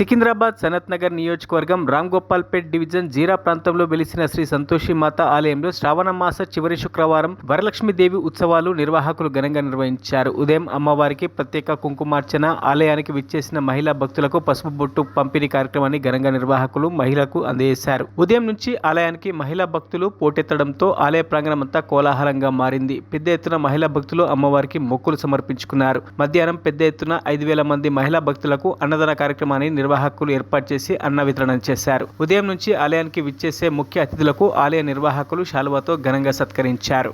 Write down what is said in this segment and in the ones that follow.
సికింద్రాబాద్ సనత్ నగర్ నియోజకవర్గం రామ్ గోపాల్పేట్ డివిజన్ జీరా ప్రాంతంలో వెలిసిన శ్రీ సంతోషి మాత ఆలయంలో శ్రావణ మాస చివరి శుక్రవారం వరలక్ష్మీదేవి ఉత్సవాలు నిర్వాహకులు ఘనంగా నిర్వహించారు. ఉదయం అమ్మవారికి ప్రత్యేక కుంకుమార్చన ఆలయానికి విచ్చేసిన మహిళా భక్తులకు పసుపు బొట్టు పంపిణీ కార్యక్రమాన్ని ఘనంగా నిర్వాహకులు మహిళలకు అందజేశారు. ఉదయం నుంచి ఆలయానికి మహిళా భక్తులు పోటెత్తడంతో ఆలయ ప్రాంగణం అంతా కోలాహలంగా మారింది. పెద్ద ఎత్తున మహిళా భక్తులు అమ్మవారికి మొక్కులు సమర్పించుకున్నారు. మధ్యాహ్నం పెద్ద ఎత్తున ఐదు వేల మంది మహిళా భక్తులకు అన్నదాన కార్యక్రమాన్ని నిర్వాహకులు ఏర్పాటు చేసి అన్న వితరణ చేశారు. ఉదయం నుంచి ఆలయానికి విచ్చేసే ముఖ్య అతిథులకు ఆలయ నిర్వాహకులు శాలువాతో ఘనంగా సత్కరించారు.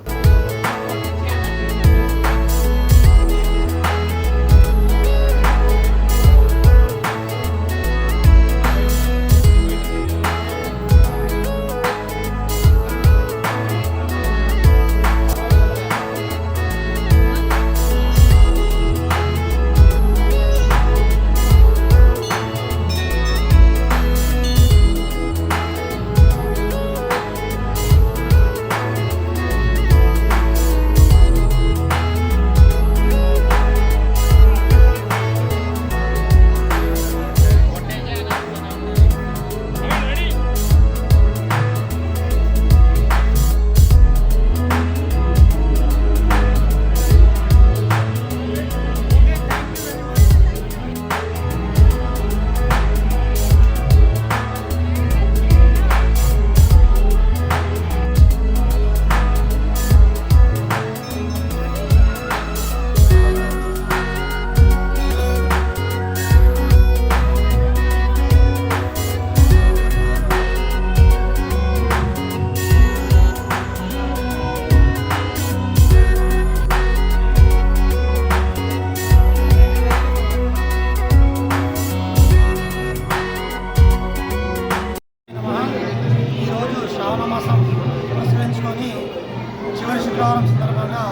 శుక్రవారం సందర్భంగా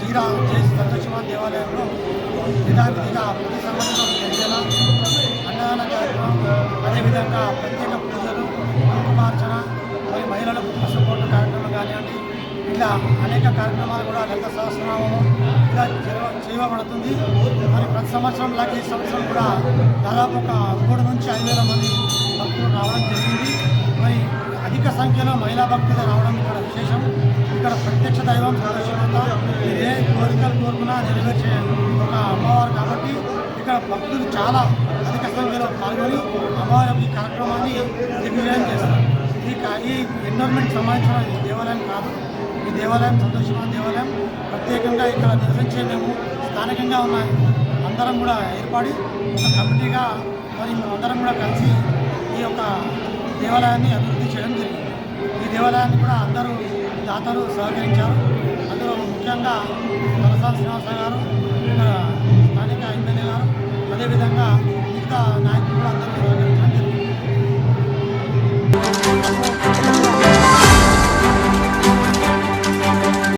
జీరా జేసి సంతోషమా దేవాలయంలో యథావిధిగా ప్రతి సంవత్సరం జరిగేలా అన్నదాన కార్యక్రమం అదేవిధంగా ప్రత్యేక పూజలు కుంకుమార్చన మరి మహిళలకు సపోర్ట్ కార్యక్రమం కానివ్వండి ఇలా అనేక కార్యక్రమాలు కూడా లలిత సహస్రనామము ఇలా చేయ- చేయబడుతుంది. మరి ప్రతి సంవత్సరం లాగా ఈ సంవత్సరం కూడా దాదాపు ఒక మూడు నుంచి ఐదు వేల మంది భక్తులు రావడం జరిగింది. మరి అధిక సంఖ్యలో మహిళా భక్తులు రావడం కూడా విశేషం. ఇక్కడ ప్రత్యక్ష దైవం సందర్శనంతో ఏ కోరికలు కోరుకున్నా నెరవేర్చే ఒక అమ్మవారు కాబట్టి ఇక్కడ భక్తులు చాలా అధిక సంఖ్యలో పాల్గొని అమ్మవారి ఈ కార్యక్రమాన్ని దిగ్విజయం చేస్తారు. ఈ ఈ ఎన్విరాన్మెంట్ సంబంధించిన దేవాలయం కాదు. ఈ దేవాలయం సంతోషమైన దేవాలయం ప్రత్యేకంగా ఇక్కడ నివసించే మేము స్థానికంగా ఉన్న అందరం కూడా ఏర్పడి ఒక కమిటీగా మరి అందరం కూడా కలిసి ఈ యొక్క దేవాలయాన్ని అభివృద్ధి చేయడం జరిగింది. ఈ దేవాలయాన్ని కూడా అందరూ దాతలు సహకరించారు. అందులో ముఖ్యంగా తలసాల శ్రీనివాస గారు స్థానిక ఎమ్మెల్యే గారు అదేవిధంగా మిగతా నాయకులు కూడా అందరూ జరిగింది.